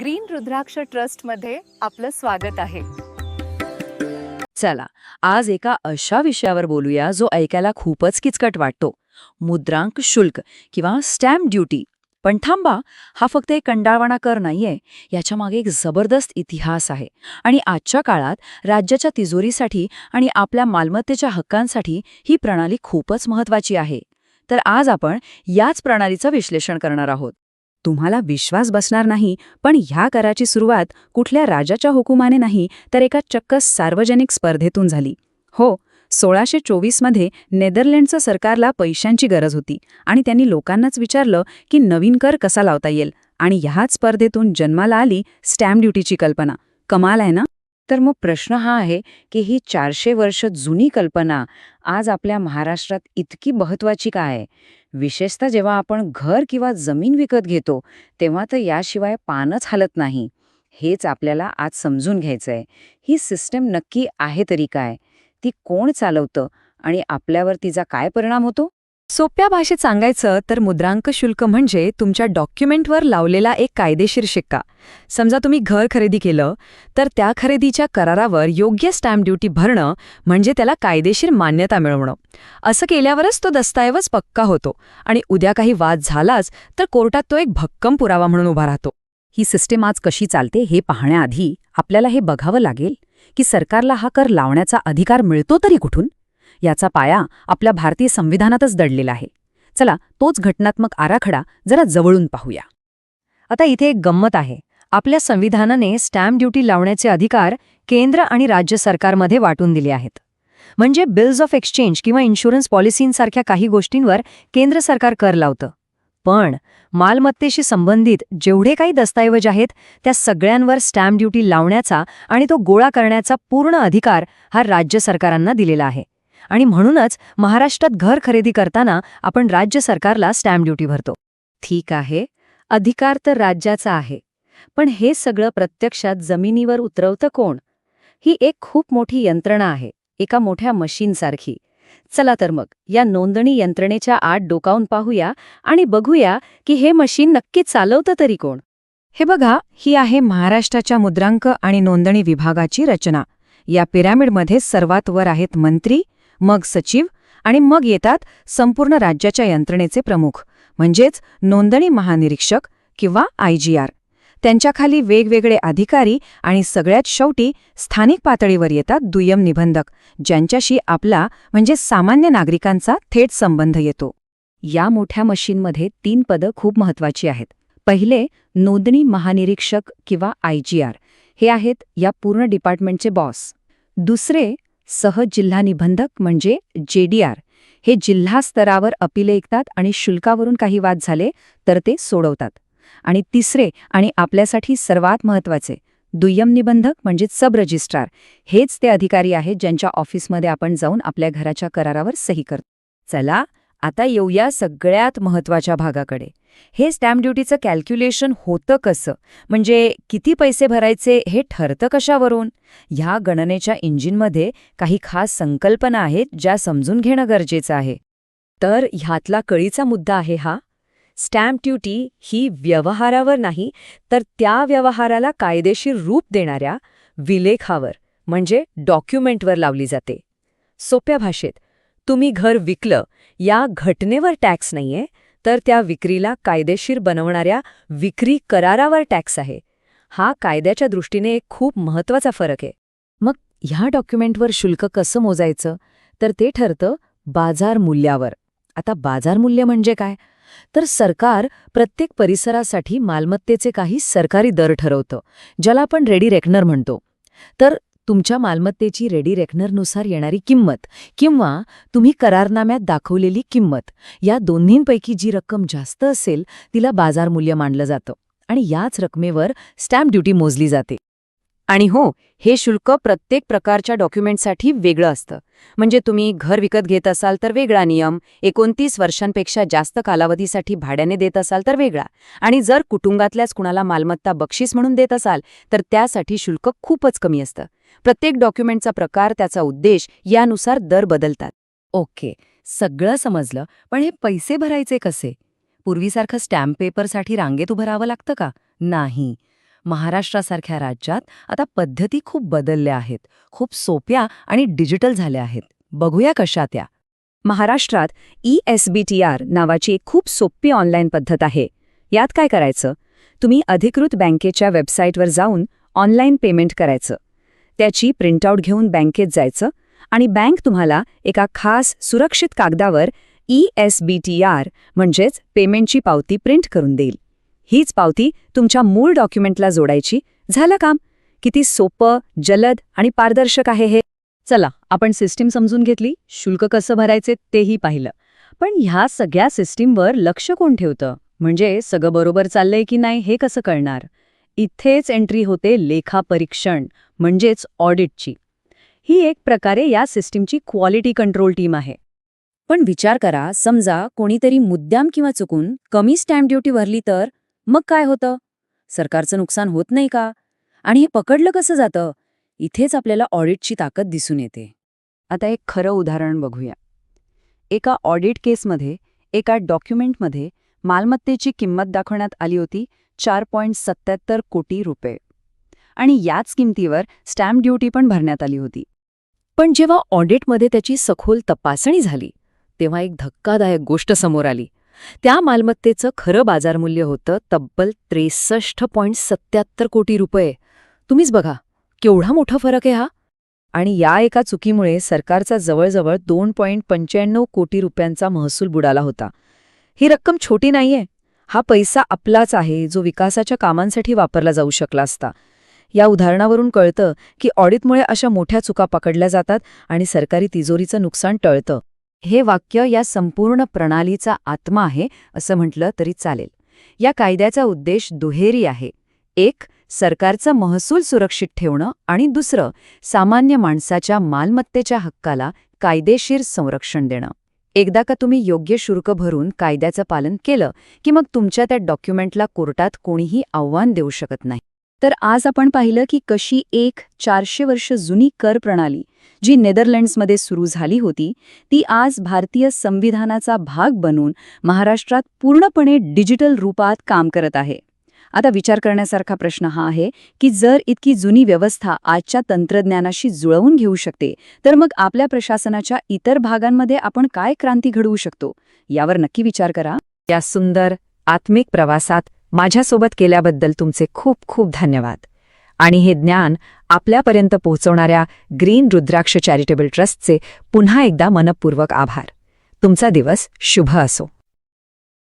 Green रुद्राक्ष ट्रस्टमध्ये आपलं स्वागत आहे. चला आज एका अशा विषयावर बोलूया जो ऐकायला खूपच किचकट वाटतो. मुद्रांक शुल्क किंवा स्टॅम्प ड्युटी. पण थांबा हा फक्त एक कंडाळवाणा कर नाहीये. याच्या मागे एक जबरदस्त इतिहास आहे. आणि आजच्या काळात राज्याच्या तिजोरीसाठी आणि आपल्या मालमत्तेच्या हक्कांसाठी ही प्रणाली खूपच महत्वाची आहे. तर आज आपण याच प्रणालीचं विश्लेषण करणार आहोत. तुम्हाला विश्वास बसणार नाही पण ह्या कराची सुरुवात कुठल्या राजाच्या हुकुमाने नाही तर एका चक्क सार्वजनिक स्पर्धेतून झाली. हो सोळाशे चोवीसमध्ये नेदरलँडचं सरकारला पैशांची गरज होती आणि त्यांनी लोकांनाच विचारलं की नवीन कर कसा लावता येईल आणि ह्याच स्पर्धेतून जन्माला आली स्टॅम्प ड्युटीची कल्पना. कमाल आहे ना? तर मग प्रश्न हा आहे की ही चारशे वर्ष जुनी कल्पना आज आपल्या महाराष्ट्रात इतकी महत्वाची का आहे? विशेषतः जेव्हा आपण घर किंवा जमीन विकत घेतो तेव्हा तर याशिवाय पानच हलत नाही. हेच आपल्याला आज समजून घ्यायचंय. ही सिस्टम नक्की आहे तरी काय? ती कोण चालवतं? आणि आपल्यावर तिचा काय परिणाम होतो? सोप्या भाषेत सांगायचं तर मुद्रांक शुल्क म्हणजे तुमच्या डॉक्युमेंटवर लावलेला एक कायदेशीर शिक्का. समजा तुम्ही घर खरेदी केलं तर त्या खरेदीच्या करारावर योग्य स्टॅम्प ड्युटी भरणं म्हणजे त्याला कायदेशीर मान्यता मिळवणं. असं केल्यावरच तो दस्तऐवज पक्का होतो आणि उद्या काही वाद झालाच तर कोर्टात तो एक भक्कम पुरावा म्हणून उभा राहतो. ही सिस्टीम आज कशी चालते हे पाहण्याआधी आपल्याला हे बघावं लागेल की सरकारला हा कर लावण्याचा अधिकार मिळतो तरी कुठून? याचा पाया आपल्या भारतीय संविधानातच दडलेला आहे. चला तोच घटनात्मक आराखडा जरा जवळून पाहूया. आता इथे एक गंमत आहे. आपल्या संविधानाने स्टॅम्प ड्युटी लावण्याचे अधिकार केंद्र आणि राज्य सरकारमध्ये वाटून दिले आहेत. म्हणजे बिल्स ऑफ एक्सचेंज किंवा इन्शुरन्स पॉलिसींसारख्या काही गोष्टींवर केंद्र सरकार कर लावतं. पण मालमत्तेशी संबंधित जेवढे काही दस्तऐवज आहेत त्या सगळ्यांवर स्टॅम्प ड्युटी लावण्याचा आणि तो गोळा करण्याचा पूर्ण अधिकार हा राज्य सरकारांना दिलेला आहे. आणि म्हणूनच महाराष्ट्रात घर खरेदी करताना आपण राज्य सरकारला स्टॅम्प ड्युटी भरतो. ठीक आहे अधिकार तर राज्याचा आहे पण हे सगळं प्रत्यक्षात जमिनीवर उतरवतं कोण? ही एक खूप मोठी यंत्रणा आहे एका मोठ्या मशीनसारखी. चला तर मग या नोंदणी यंत्रणेच्या आत डोकावून पाहूया आणि बघूया की हे मशीन नक्की चालवतं तरी कोण. हे बघा ही आहे महाराष्ट्राच्या मुद्रांक आणि नोंदणी विभागाची रचना. या पिरॅमिडमध्ये सर्वात वर आहेत मंत्री मग सचिव आणि मग येतात संपूर्ण राज्याच्या यंत्रणेचे प्रमुख म्हणजेच नोंदणी महानिरीक्षक किंवा आयजीआर त्यांच्याखाली वेगवेगळे अधिकारी आणि सगळ्यात शेवटी स्थानिक पातळीवर येतात दुय्यम निबंधक ज्यांच्याशी आपला म्हणजे सामान्य नागरिकांचा थेट संबंध येतो. या मोठ्या मशीनमध्ये तीन पदं खूप महत्वाची आहेत. पहिले नोंदणी महानिरीक्षक किंवा आयजीआर हे आहेत या पूर्ण डिपार्टमेंटचे बॉस. दुसरे सह जिल्हा निबंधक म्हणजे जेडीआर हे जिल्हा स्तरावर अपिले ऐकतात आणि शुल्कावरून काही वाद झाले तर ते सोडवतात. आणि तिसरे आणि आपल्यासाठी सर्वात महत्त्वाचे दुय्यम निबंधक म्हणजे सब रजिस्ट्रार. हेच ते अधिकारी आहेत ज्यांच्या ऑफिसमध्ये आपण जाऊन आपल्या घराच्या करारावर सही करतो. चला आता येऊया सगळ्यात महत्त्वाच्या भागाकडे. हे स्टॅम्प ड्युटीचं कॅल्क्युलेशन होतं कसं? म्हणजे किती पैसे भरायचे हे ठरतं कशावरून? ह्या गणनेच्या इंजिनमध्ये काही खास संकल्पना आहेत ज्या समजून घेणं गरजेचं आहे. तर ह्यातला कळीचा मुद्दा आहे हा. स्टॅम्प ड्युटी ही व्यवहारावर नाही तर त्या व्यवहाराला कायदेशीर रूप देणाऱ्या विलेखावर म्हणजे डॉक्युमेंटवर लावली जाते. सोप्या भाषेत तुम्ही घर विकलं या घटनेवर टॅक्स नाहीये तर त्या विक्रीला कायदेशीर बनवणाऱ्या विक्री करारावर टॅक्स आहे. हा कायद्याच्या दृष्टीने एक खूप महत्त्वाचा फरक आहे. मग ह्या डॉक्युमेंटवर शुल्क कसं मोजायचं? तर ते ठरतं बाजार मूल्यावर. आता बाजार मूल्य म्हणजे काय? तर सरकार प्रत्येक परिसरासाठी मालमत्तेचे काही सरकारी दर ठरवतं ज्याला आपण रेडी रेकनर म्हणतो. तर तुमच्या मालमत्तेची रेडी रेकनरनुसार येणारी किंमत किंवा तुम्ही करारनाम्यात दाखवलेली किंमत या दोन्हींपैकी जी रक्कम जास्त असेल तिला बाजारमूल्य मानलं जातं आणि याच रकमेवर स्टॅम्प ड्युटी मोजली जाते. आणि हो हे शुल्क प्रत्येक प्रकारच्या डॉक्युमेंटसाठी वेगळं असतं. म्हणजे तुम्ही घर विकत घेत असाल तर वेगळा नियम एकोणतीस वर्षांपेक्षा जास्त कालावधीसाठी भाड्याने देत असाल तर वेगळा. आणि जर कुटुंबातल्याच कुणाला मालमत्ता बक्षीस म्हणून देत असाल तर त्यासाठी शुल्क खूपच कमी असतं. प्रत्येक डॉक्युमेंटचा प्रकार त्याचा उद्देश यानुसार दर बदलतात. ओके सगळं समजलं. पण हे पैसे भरायचे कसे? पूर्वीसारखं स्टॅम्प पेपरसाठी रांगेत उभं राहावं लागतं का? नाही. महाराष्ट्रासारख्या राज्यात आता पद्धती खूप बदलल्या आहेत. खूप सोप्या आणि डिजिटल झाल्या आहेत. बघूया कशा त्या. महाराष्ट्रात E S B T R नावाची एक खूप सोपी ऑनलाईन पद्धत आहे. यात काय करायचं? तुम्ही अधिकृत बँकेच्या वेबसाईटवर जाऊन ऑनलाईन पेमेंट करायचं. त्याची प्रिंटआउट घेऊन बँकेत जायचं आणि बँक तुम्हाला एका खास सुरक्षित कागदावर E S B T R म्हणजेच पेमेंटची पावती प्रिंट करून देईल. हीच पावती तुमच्या मूळ डॉक्युमेंटला जोडायची. झालं काम? किती सोपं जलद आणि पारदर्शक आहे हे? चला आपण सिस्टीम समजून घेतली शुल्क कसं भरायचे तेही पाहिलं. पण ह्या सगळ्या सिस्टीमवर लक्ष कोण ठेवतं? म्हणजे सगळं बरोबर चाललंय की नाही हे कसं कळणार? इथेच एंट्री होते लेखापरीक्षण म्हणजेच ऑडिटची. ही एक प्रकारे या सिस्टीमची क्वालिटी कंट्रोल टीम आहे. पण विचार करा समजा कोणीतरी मुद्दाम किंवा चुकून कमी स्टॅम्प ड्युटी भरली तर? मग काय होतं? सरकारचं नुकसान होत नाही का? आणि हे पकडलं कसं जातं? इथेच आपल्याला ऑडिटची ताकद दिसून येते. आता एक खरं उदाहरण बघूया. एका ऑडिट केसमध्ये एका डॉक्युमेंटमध्ये मालमत्तेची किंमत दाखवण्यात आली होती चार पॉईंट सत्त्याहत्तर कोटी रुपये. आणि याच किमतीवर स्टॅम्प ड्युटी पण भरण्यात आली होती. पण जेव्हा ऑडिटमध्ये त्याची सखोल तपासणी झाली तेव्हा एक धक्कादायक गोष्ट समोर आली. त्या मालमत्तेचं खरं बाजारमूल्य होतं तब्बल त्रेसष्ट पॉईंट सत्याहत्तर कोटी रुपये. तुम्हीच बघा केवढा मोठा फरक आहे हा. आणि या एका चुकीमुळे सरकारचा जवळजवळ दोन पॉईंट पंच्याण्णव कोटी रुपयांचा महसूल बुडाला होता. ही रक्कम छोटी नाहीये. हा पैसा आपलाच आहे जो विकासाच्या कामांसाठी वापरला जाऊ शकला असता. या उदाहरणावरून कळतं की ऑडिटमुळे अशा मोठ्या चुका पकडल्या जातात आणि सरकारी तिजोरीचं नुकसान टळतं. हे वाक्य या संपूर्ण प्रणालीचा आत्मा आहे असं म्हटलं तरी चालेल. या कायद्याचा उद्देश दुहेरी आहे. एक सरकारचा महसूल सुरक्षित ठेवणं आणि दुसरं सामान्य माणसाच्या मालमत्तेच्या हक्काला कायदेशीर संरक्षण देणं. एकदा का तुम्ही योग्य शुल्क भरून कायद्याचं पालन केलं की मग तुमच्या त्या डॉक्युमेंटला कोर्टात कोणीही आव्हान देऊ शकत नाही. तर आज आपण पाहिलं की कशी एक चारशे वर्ष जुनी कर प्रणाली जी नेदरलँड्समध्ये सुरू झाली होती ती आज भारतीय संविधानाचा भाग बनून महाराष्ट्रात पूर्णपणे डिजिटल रूपात काम करत आहे. आता विचार करण्यासारखा प्रश्न हा आहे की जर इतकी जुनी व्यवस्था आजच्या तंत्रज्ञानाशी जुळवून घेऊ शकते तर मग आपल्या प्रशासनाच्या इतर भागांमध्ये आपण काय क्रांती घडवू शकतो? यावर नक्की विचार करा. या सुंदर आत्मिक प्रवासात माझ्यासोबत केल्याबद्दल तुमचे खूप खूप धन्यवाद. आणि हे ज्ञान आपल्यापर्यंत पोहोचवणाऱ्या ग्रीन रुद्राक्ष चॅरिटेबल ट्रस्टचे पुन्हा एकदा मनपूर्वक आभार. तुमचा दिवस शुभ असो.